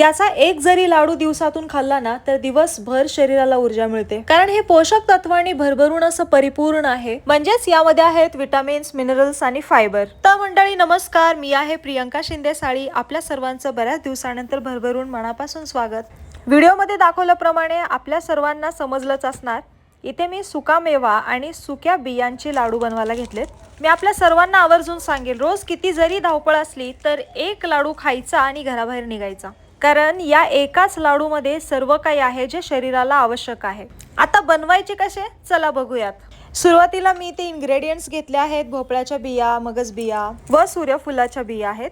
याचा एक जरी लाडू दिवसातून खाल्ला ना तर दिवसभर शरीराला ऊर्जा मिळते. कारण हे पोषक तत्वांनी भरभरून असं परिपूर्ण आहे. म्हणजेच यामध्ये आहेत विटामिन्स मिनरल्स आणि फायबर. तर मंडळी नमस्कार. मी आहे प्रियंका शिंदे साळी. आपल्या सर्वांचं बऱ्याच दिवसानंतर भरभरून मनापासून स्वागत. व्हिडिओमध्ये दाखवल्याप्रमाणे आपल्या सर्वांना समजलंच असणार. इथे मी सुका मेवा आणि सुक्या बियांचे लाडू बनवायला घेतलेत. मी आपल्या सर्वांना आवर्जून सांगेल रोज किती जरी धावपळ असली तर एक लाडू खायचा आणि घराबाहेर निघायचा. कारण या एकाच लाडूमध्ये सर्व काही आहे जे शरीराला आवश्यक आहे. आता बनवायचे कसे? चला बघूयात. सुरुवातीला मी ते इन्ग्रेडियंट्स घेतले आहेत. भोपळ्याच्या बिया मगज बिया व सूर्यफुलाच्या बिया आहेत.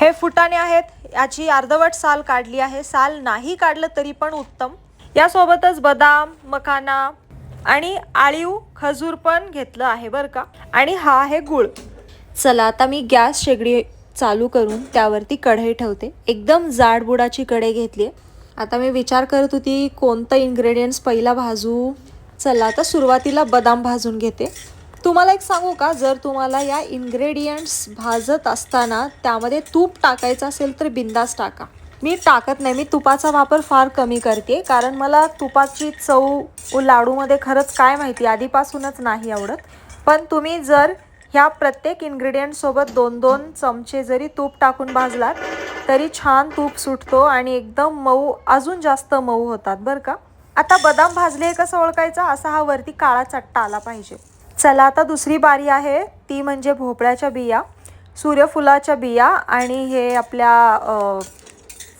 हे फुटाणे आहेत. याची अर्धवट साल काढली आहे. साल नाही काढलं तरी पण उत्तम. यासोबतच बदाम मखाना आणि आळीव खजूर पण घेतलं आहे बरं का? आणि हा आहे गुळ. चला आता मी गॅस शेगडी चालू करून त्यावरती कढई ठेवते. एकदम जाडबुडाची कढई घेतली आहे. आता मी विचार करत होती कोणतं इन्ग्रेडियंट्स पहिला भाजू? चला आता सुरुवातीला बदाम भाजून घेते. तुम्हाला एक सांगू का? जर तुम्हाला या इन्ग्रेडियंट्स भाजत असताना त्यामध्ये तूप टाकायचं असेल तर बिंदास टाका. मी टाकत नाही मी तुपाचा वापर फार कमी करते. कारण मला तुपाची चव लाडूमध्ये खरंच काय माहिती? आधीपासूनच नाही आवडत. पण तुम्ही जर ह्या प्रत्येक इन्ग्रेडियंटसोबत दोन दोन चमचे जरी तूप टाकून भाजलात तरी छान तूप सुटतो आणि एकदम मऊ अजून जास्त मऊ होतात बरं का? आता बदाम भाजले हे कसं ओळखायचं? असा हा वरती काळा चट्टा आला पाहिजे. चला आता दुसरी बारी आहे. ती म्हणजे भोपळ्याच्या बिया सूर्यफुलाच्या बिया आणि हे आपल्या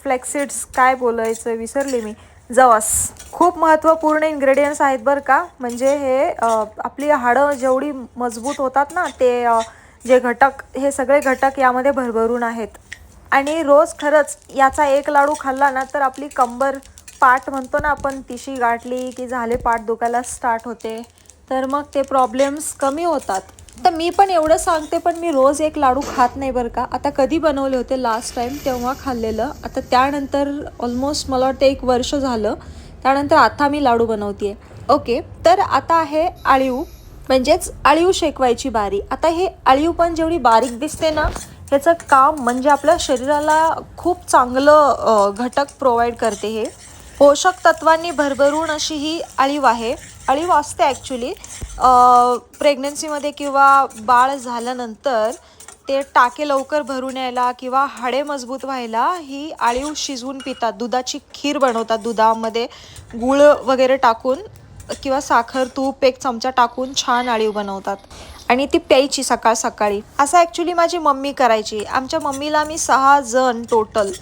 फ्लेक्सिड्स काय बोलायचं विसरले मी. जवस. खूप महत्त्वपूर्ण इन्ग्रेडियंट्स आहेत बरं का. म्हणजे हे आपली हाडं जेवढी मजबूत होतात ना ते जे घटक हे सगळे घटक यामध्ये भरभरून आहेत. आणि रोज खरंच याचा एक लाडू खाल्ला ना तर आपली कंबर पाठ म्हणतो ना आपण तिशी गाठली की झाले पाठ दुखायला स्टार्ट होते. तर मग ते प्रॉब्लेम्स कमी होतात. तर मी पण एवढं सांगते पण मी रोज एक लाडू खात नाही बरं का. आता कधी बनवले होते लास्ट टाईम तेव्हा खाल्लेलं. आता त्यानंतर ऑलमोस्ट मला वाटतं एक वर्ष झालं. त्यानंतर आता मी लाडू बनवते ओके तर आता आहे आळीव. म्हणजेच आळीव शेकवायची बारी. आता हे आळीव पण जेवढी बारीक दिसते ना ह्याचं काम म्हणजे आपल्या शरीराला खूप चांगलं घटक प्रोव्हाइड करते हे. पोषक तत्वांनी भरभरून अशी ही अळीव आहे. अळीव असते ॲक्च्युली प्रेग्नन्सीमध्ये किंवा बाळ झाल्यानंतर ते टाके लवकर भरून यायला किंवा हाडे मजबूत व्हायला ही आळीव शिजवून पितात. दुधाची खीर बनवतात. दुधामध्ये गुळ वगैरे टाकून किंवा साखर तूप एक चमचा टाकून छान आळीव बनवतात. आणि ती प्यायची सकाळ सकाळी. असं ॲक्च्युली माझी मम्मी करायची. आमच्या मम्मीला मी सहा जण टोटल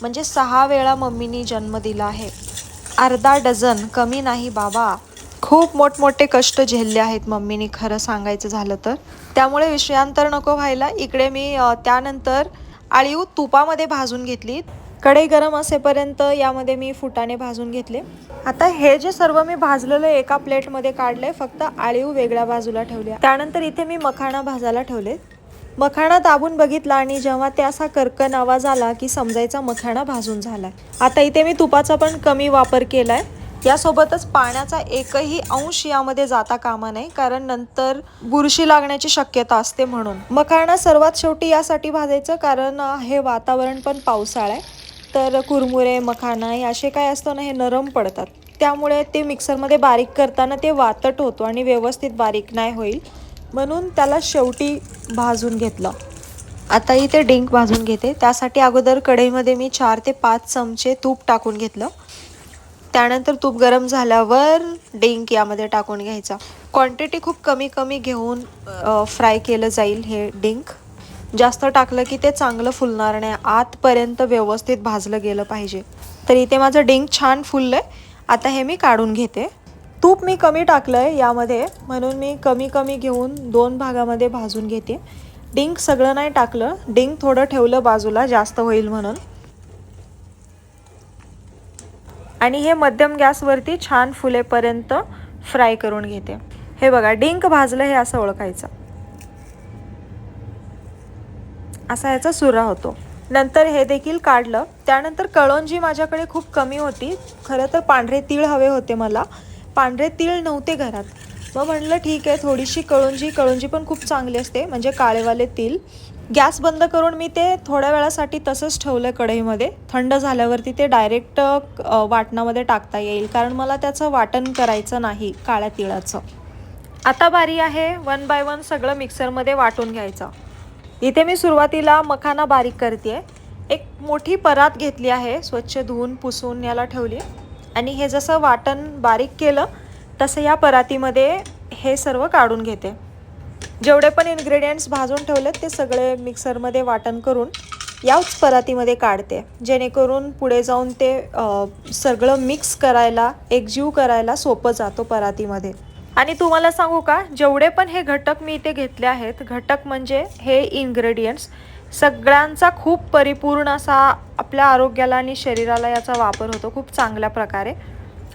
म्हणजे सहा वेळा मम्मीनी जन्म दिला आहे. अर्धा डझन. कमी नाही बाबा. खूप मोठमोठे कष्ट झेलले आहेत मम्मीनी खरं सांगायचं झालं तर. त्यामुळे विषयांतर नको व्हायला. इकडे मी त्यानंतर आळीव तुपामध्ये भाजून घेतली. कढई गरम असेपर्यंत यामध्ये मी फुटाने भाजून घेतले. आता हे जे सर्व मी भाजलेलं एका प्लेटमध्ये काढले फक्त आळीव वेगळ्या बाजूला ठेवले त्यानंतर इथे मी मखाणा भाजायला ठेवले. मखाणा दाबून बघितला आणि जेव्हा ते असा कर्कन आवाज आला की समजायचा मखाणा भाजून झाला आता इथे मी तुपाचा पण कमी वापर केला आहे यासोबतच पाण्याचा एकही अंश यामध्ये जाता कामा नये कारण नंतर बुरशी लागण्याची शक्यता असते म्हणून. मखाणा सर्वात शेवटी यासाठी भाजायचं कारण हे वातावरण पण पावसाळा आहे. तर कुरमुरे मखाना हे असे काय असतं ना हे नरम पडतात. त्यामुळे ते मिक्सरमध्ये बारीक करताना ते वातट होतो आणि व्यवस्थित बारीक नाही होईल. म्हणून त्याला शेवटी भाजून घेतलं. आता इथे डिंक भाजून घेते. त्यासाठी अगोदर कढईमध्ये मी चार ते पाच चमचे तूप टाकून घेतलं. त्यानंतर तूप गरम झाल्यावर डिंक यामध्ये टाकून घ्यायचा. क्वांटिटी खूप कमी कमी घेऊन फ्राय केलं जाईल हे डिंक जास्त टाकलं की ते चांगलं फुलणार नाही. आतपर्यंत व्यवस्थित भाजलं गेलं पाहिजे. तर इथे माझं डिंक छान फुललं आहे आता हे मी काढून घेते. तूप मी कमी टाकलं आहे यामध्ये. म्हणून मी कमी कमी घेऊन दोन भागामध्ये भाजून घेते. डिंक सगळं नाही टाकलं. डिंक थोडं ठेवलं बाजूला. जास्त होईल म्हणून. आणि हे मध्यम गॅसवरती छान फुलेपर्यंत फ्राय करून घेते. हे बघा डिंक भाजलं हे असं ओळखायचं. असा याचा सुरा होतो. नंतर हे देखील काढलं. त्यानंतर कळोंजी माझ्याकडे खूप कमी होती. खरं तर पांढरे तीळ हवे होते मला. पांढरे तीळ नव्हते घरात. मग म्हटलं ठीक आहे थोडीशी कळुंजी कळुंजी पण खूप चांगली असते. म्हणजे काळेवाले तील. गॅस बंद करून मी ते थोड्या वेळासाठी तसंच ठेवलं कढईमध्ये. थंड झाल्यावरती ते डायरेक्ट वाटणामध्ये टाकता येईल. कारण मला त्याचं वाटण करायचं नाही काळ्या तिळाचं. आता बारी आहे वन बाय वन सगळं मिक्सरमध्ये वाटून घ्यायचं. इथे मी सुरुवातीला मखाना बारीक करते एक मोठी परात घेतली आहे स्वच्छ धुवून पुसून याला ठेवली. आणि हे जसं वाटण बारीक केलं तसं या परातीमध्ये हे सर्व काढून घेते. जेवढे पण इन्ग्रेडियंट्स भाजून ठेवलेत ते सगळे मिक्सरमध्ये वाटण करून याच परातीमध्ये काढते. जेणेकरून पुढे जाऊन ते सगळं मिक्स करायला एकजीव करायला सोपं जातो परातीमध्ये. आणि तुम्हाला सांगू का जेवढे पण हे घटक मी इथे घेतले आहेत घटक म्हणजे हे इन्ग्रेडियंट्स सगळ्यांचा खूप परिपूर्ण असा आपल्या आरोग्याला आणि शरीराला याचा वापर होतो खूप चांगल्या प्रकारे.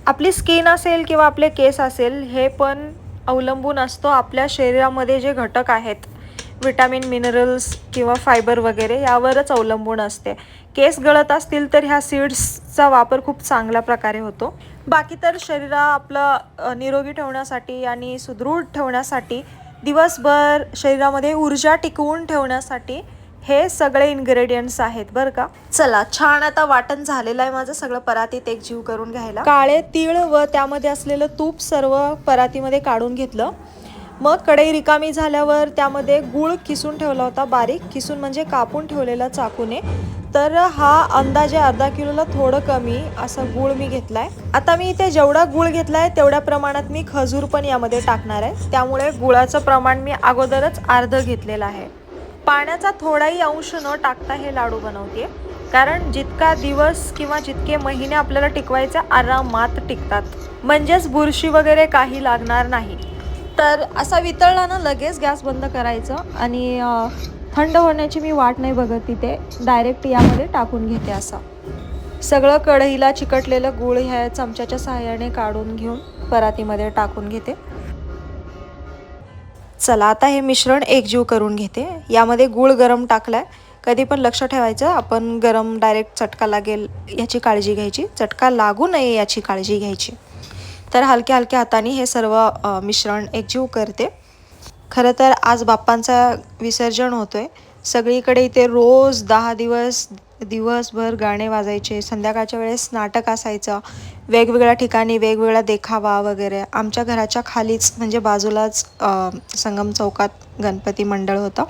आपली स्किन असेल किंवा आपले केस असेल हे पण अवलंबून असतो आपल्या शरीरामध्ये जे घटक आहेत विटॅमिन मिनरल्स किंवा फायबर वगैरे यावरच अवलंबून असते. केस गळत असतील तर ह्या सीड्सचा वापर खूप चांगल्या प्रकारे होतो. बाकी तर शरीरा आपलं निरोगी ठेवण्यासाठी आणि सुदृढ ठेवण्यासाठी दिवसभर शरीरामध्ये ऊर्जा टिकवून ठेवण्यासाठी हे सगळे इन्ग्रेडियंट्स आहेत बरं का. चला छान आता वाटण झालेलं आहे माझं सगळं परातीत एक जीव करून घ्यायला. काळे तीळ व त्यामध्ये असलेलं तूप सर्व परातीमध्ये काढून घेतलं. मग कढई रिकामी झाल्यावर त्यामध्ये गूळ किसून ठेवला होता बारीक किसून म्हणजे कापून ठेवलेला चाकूने. तर हा अंदाजे अर्धा किलोला थोडं कमी असा गूळ मी घेतलाय. आता मी इथे जेवढा गूळ घेतलाय तेवढ्या प्रमाणात मी खजूर पण यामध्ये टाकणार आहे. त्यामुळे गुळाचं प्रमाण मी अगोदरच अर्ध घेतलेलं आहे. पाण्याचा थोडाही अंश न टाकता हे लाडू बनवते कारण जितका दिवस किंवा जितके महिने आपल्याला टिकवायचे आरामात टिकतात. म्हणजेच बुरशी वगैरे काही लागणार नाही. तर असा वितळला ना लगेच गॅस बंद करायचं आणि थंड होण्याची मी वाट नाही बघत तिथे. डायरेक्ट यामध्ये टाकून घेते असं. सगळं कढईला चिकटलेलं गूळ ह्या चमच्याच्या सहाय्याने काढून घेऊन परातीमध्ये टाकून घेते. चला आता हे मिश्रण एकजीव करून घेते. यामध्ये गूळ गरम टाकलाय. कधी पण लक्ष ठेवायचं. आपण गरम डायरेक्ट चटका लागेल याची काळजी घ्यायची. चटका लागू नये याची काळजी घ्यायची. तर हलक्या हलक्या हाताने हे सर्व मिश्रण एकजीव करते. खरं तर आज बाप्पांचा विसर्जन होतोय. सगळीकडे इथे रोज दहा दिवस दिवसभर गाणे वाजायचे संध्याकाळच्या वेळेस नाटक असायचं वेगवेगळ्या ठिकाणी वेगवेगळा देखावा वगैरे. आमच्या घराच्या खालीच म्हणजे बाजूलाच संगम चौकात गणपती मंडळ होतं.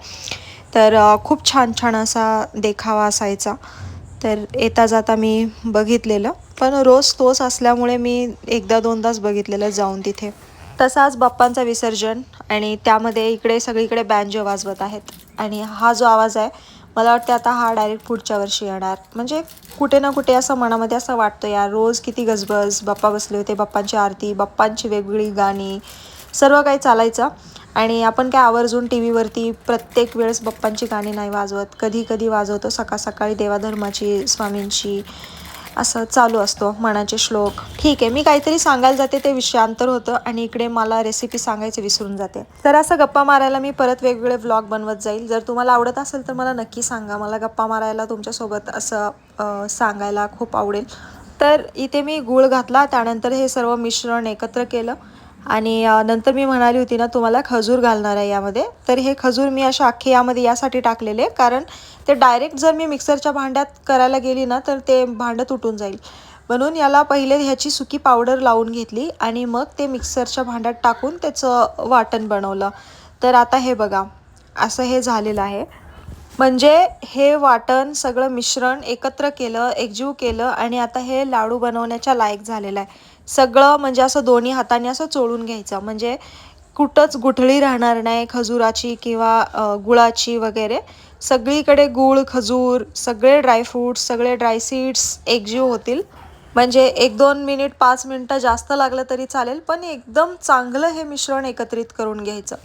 तर खूप छान छान असा देखावा असायचा. तर येता जाता मी बघितलेलं. पण रोज तोच असल्यामुळे मी एकदा दोनदाच बघितलेलं जाऊन तिथे. तसाच बाप्पांचा विसर्जन आणि त्यामध्ये इकडे सगळीकडे बँजो वाजवत आहेत. आणि हा जो आवाज आहे मला वाटतं आता हा डायरेक्ट पुढच्या वर्षी येणार. म्हणजे कुठे ना कुठे असं मनामध्ये असं वाटतं यार रोज किती गजबज बाप्पा बसले होते बाप्पांची आरती बाप्पांची वेगवेगळी गाणी सर्व काही चालायचं. आणि आपण काय आवर्जून टी व्हीवरती प्रत्येक वेळेस बाप्पांची गाणी नाही वाजवत. कधी कधी वाजवतो सकाळ सकाळी देवाधर्माची स्वामींची. असं चालू असतो मनाचे श्लोक. ठीक आहे मी काहीतरी सांगायला जाते ते विषयांतर होतं आणि इकडे मला रेसिपी सांगायचं विसरून जाते. तर असं गप्पा मारायला मी परत वेगवेगळे व्लॉग बनवत जाईल. जर तुम्हाला आवडत असेल तर मला नक्की सांगा. मला गप्पा मारायला तुमच्यासोबत असं सांगायला खूप आवडेल. तर इथे मी गूळ घातला त्यानंतर हे सर्व मिश्रण एकत्र केलं. आणि नंतर मी म्हणाली होती ना तुम्हाला खजूर घालणार आहे यामध्ये. तर हे खजूर मी अशा अख्खे यामध्ये यासाठी टाकलेले कारण ते डायरेक्ट जर मी मिक्सरच्या भांड्यात करायला गेली ना तर ते भांडं तुटून जाईल. म्हणून याला पहिले ह्याची सुकी पावडर लावून घेतली आणि मग ते मिक्सरच्या भांड्यात टाकून त्याचं वाटण बनवलं. तर आता हे बघा असं हे झालेलं आहे. म्हणजे हे वाटण सगळं मिश्रण एकत्र केलं एकजीव केलं आणि आता हे लाडू बनवण्याच्या लायक झालेलं आहे. सगळं म्हणजे असं दोन्ही हाताने असं चोळून घ्यायचं. म्हणजे कुठंच गुठळी राहणार नाही खजुराची किंवा गुळाची वगैरे. सगळीकडे गूळ खजूर सगळे ड्रायफ्रूट्स सगळे ड्राय सीड्स एकजीव होतील. म्हणजे एक दोन मिनिट पाच मिनटं जास्त लागलं तरी चालेल पण एकदम चांगलं हे मिश्रण एकत्रित करून घ्यायचं.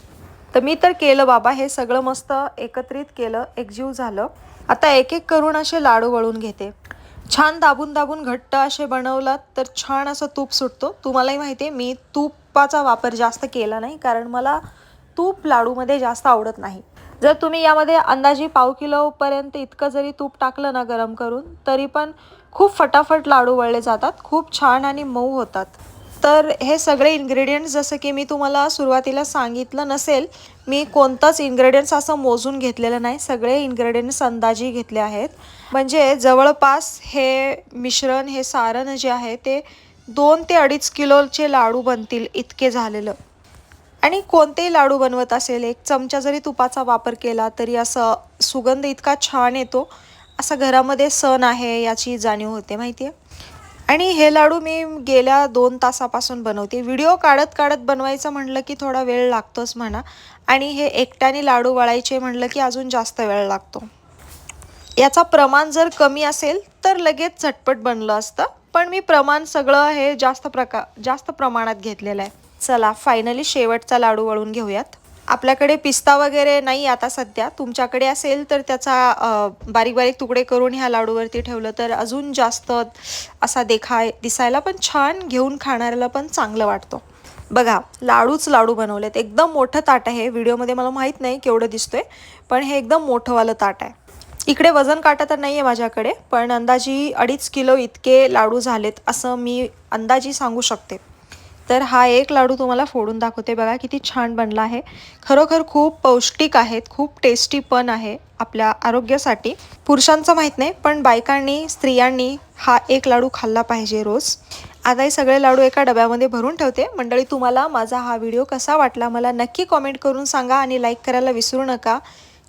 तर मी तर केलं बाबा हे सगळं मस्त एकत्रित केलं एकजीव झालं. आता एक एक करून असे लाडू वळून घेते. छान दाबून दाबून घट्ट असे बनवलात तर छान असं तूप सुटतो. तुम्हालाही माहिती आहे मी तुपाचा वापर जास्त केला नाही कारण मला तूप लाडूमध्ये जास्त आवडत नाही. जर तुम्ही यामध्ये अंदाजे पाव किलोपर्यंत इतकं जरी तूप टाकलं ना गरम करून तरी पण खूप फटाफट लाडू वळले जातात खूप छान आणि मऊ होतात. तर हे सगळे इन्ग्रेडियंट्स जसं की मी तुम्हाला सुरुवातीला सांगितलं नसेल मी कोणतंच इन्ग्रेडियंट्स असं मोजून घेतलेलं नाही. सगळे इन्ग्रेडियंट्स अंदाजी घेतले आहेत. म्हणजे जवळपास हे मिश्रण हे सारण जे आहे ते दोन ते अडीच किलोचे लाडू बनतील इतके झालेलं. आणि कोणतेही लाडू बनवत असेल एक चमचा जरी तुपाचा वापर केला तरी असं सुगंध इतका छान येतो. असा घरामध्ये सण आहे याची जाणीव होते माहिती आहे आणि हे लाडू मी गेल्या दोन तासापासून बनवते. व्हिडिओ काढत काढत बनवायचं म्हटलं की थोडा वेळ लागतोच म्हणा. आणि हे एकट्याने लाडू वळायचे म्हणलं की अजून जास्त वेळ लागतो. याचा प्रमाण जर कमी असेल तर लगेच झटपट बनलं असतं. पण मी प्रमाण सगळं हे जास्त प्रका जास्त प्रमाणात घेतलेलं आहे. चला फायनली शेवटचा लाडू वळून घेऊयात. आपल्याकडे पिस्ता वगैरे नाही आता सध्या. तुमच्याकडे असेल तर त्याचा बारीक बारीक तुकडे करून ह्या लाडूवरती ठेवलं तर अजून जास्त असा देखाय दिसायला पण छान घेऊन खाणाऱ्याला पण चांगलं वाटतं. बघा लाडूच लाडू बनवलेत. एकदम मोठं ताट आहे. व्हिडिओमध्ये मला माहीत नाही केवढं दिसतोय पण हे एकदम मोठंवालं ताट आहे. इकडे वजन काटा तर नाही आहे माझ्याकडे पण अंदाजी अडीच किलो इतके लाडू झालेत असं मी अंदाजी सांगू शकते. तर हा एक लाडू तुम्हाला फोडून दाखवते. बघा किती छान बनला आहे. खरोखर खूप पौष्टिक आहेत खूप टेस्टी पण आहे आपल्या आरोग्यासाठी. पुरुषांचं माहीत नाही पण बायकांनी स्त्रियांनी हा एक लाडू खाल्ला पाहिजे रोज. आता हे सगळे लाडू एका डब्यामध्ये भरून ठेवते. मंडळी तुम्हाला माझा हा व्हिडिओ कसा वाटला मला नक्की कॉमेंट करून सांगा आणि लाईक करायला विसरू नका.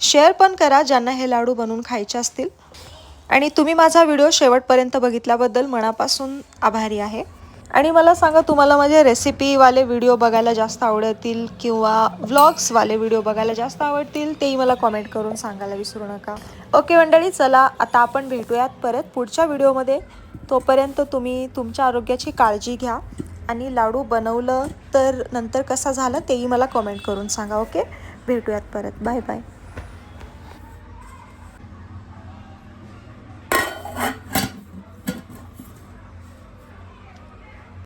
शेअर पण करा ज्यांना हे लाडू बनवून खायचे असतील. आणि तुम्ही माझा व्हिडिओ शेवटपर्यंत बघितल्याबद्दल मनापासून आभारी आहे. आणि मला सांगा तुम्हाला माझे रेसिपीवाले व्हिडिओ बघायला जास्त आवडतील किंवा व्लॉग्सवाले व्हिडिओ बघायला जास्त आवडतील तेही मला कॉमेंट करून सांगायला विसरू नका. ओके मंडळी चला आता आपण भेटूयात परत पुढच्या व्हिडिओमध्ये. तोपर्यंत तुम्ही तुमच्या आरोग्याची काळजी घ्या आणि लाडू बनवलं तर नंतर कसा झाला तेही मला कॉमेंट करून सांगा ओके? भेटूयात परत. Bye bye.